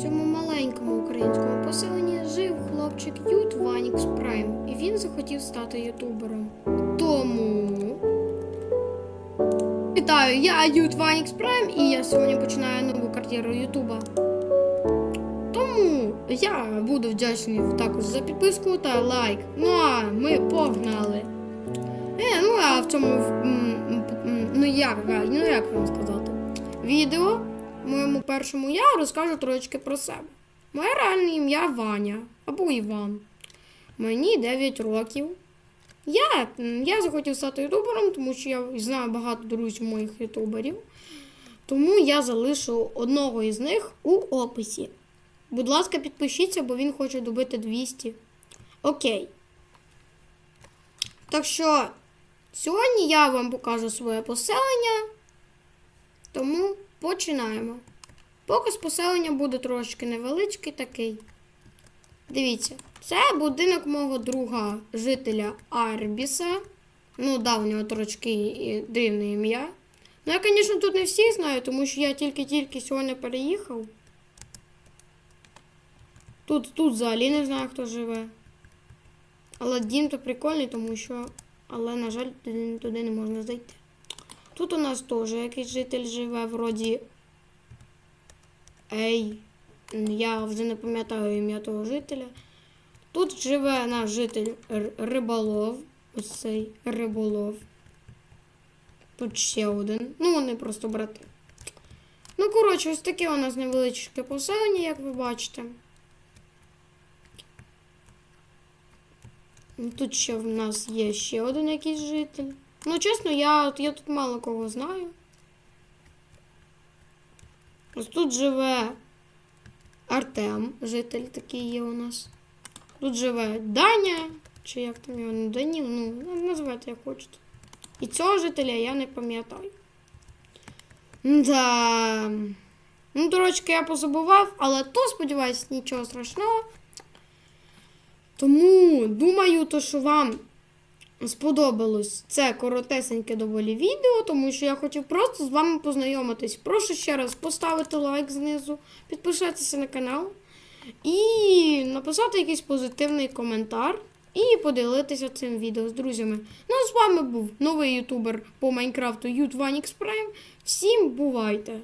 Цьому маленькому українському поселенні жив хлопчик Ют Ванікс Прайм, і він захотів стати ютубером. Тому. Вітаю, я Ют Ванікс Прайм, і я сьогодні починаю нову кар'єру Ютуба. Тому я буду вдячний також за підписку та лайк. Ну а ми погнали. Е, ну а в цьому ну як, ну як вам сказати? Відео моєму першому я розкажу трошечки про себе. Моє реальне ім'я Ваня або Іван. Мені 9 років. Я, я захотів стати ютубером, тому що я знаю багато друзів моїх ютуберів. Тому я залишу одного із них у описі. Будь ласка, підпишіться, бо він хоче добити 200. Окей. Так що сьогодні я вам покажу своє поселення. Починаємо. Показ поселення буде трошки невеличкий такий. Дивіться, це будинок мого друга жителя Арбіса. Ну, да, у нього трошки дивне ім'я. Ну, я, звісно, тут не всіх знаю, тому що я тільки-тільки сьогодні переїхав. Тут, тут взагалі не знаю, хто живе. Але дім то прикольний, тому що. Але, на жаль, туди не можна зайти. Тут у нас теж якийсь житель живе, вроді. Ей, я вже не пам'ятаю ім'я того жителя. Тут живе наш житель риболов. Ось цей риболов. Тут ще один. Ну, вони просто брати. Ну, коротше, ось таке у нас невеличке поселення, як ви бачите. Тут ще в нас є ще один якийсь житель. Ну, чесно, я, я тут мало кого знаю. Ось тут живе Артем, житель такий є у нас. Тут живе Даня, чи як там його, ну, Даніл, ну, називайте як хочете. І цього жителя я не пам'ятаю. Да. Ну, трошки я позабував, але то, сподіваюсь, нічого страшного. Тому думаю, то, що вам сподобалось це коротесеньке доволі відео, тому що я хотів просто з вами познайомитись. Прошу ще раз поставити лайк знизу, підписатися на канал і написати якийсь позитивний коментар. І поділитися цим відео з друзями. Ну а з вами був новий ютубер по Майнкрафту Ют Ванікс Прайм. Всім бувайте!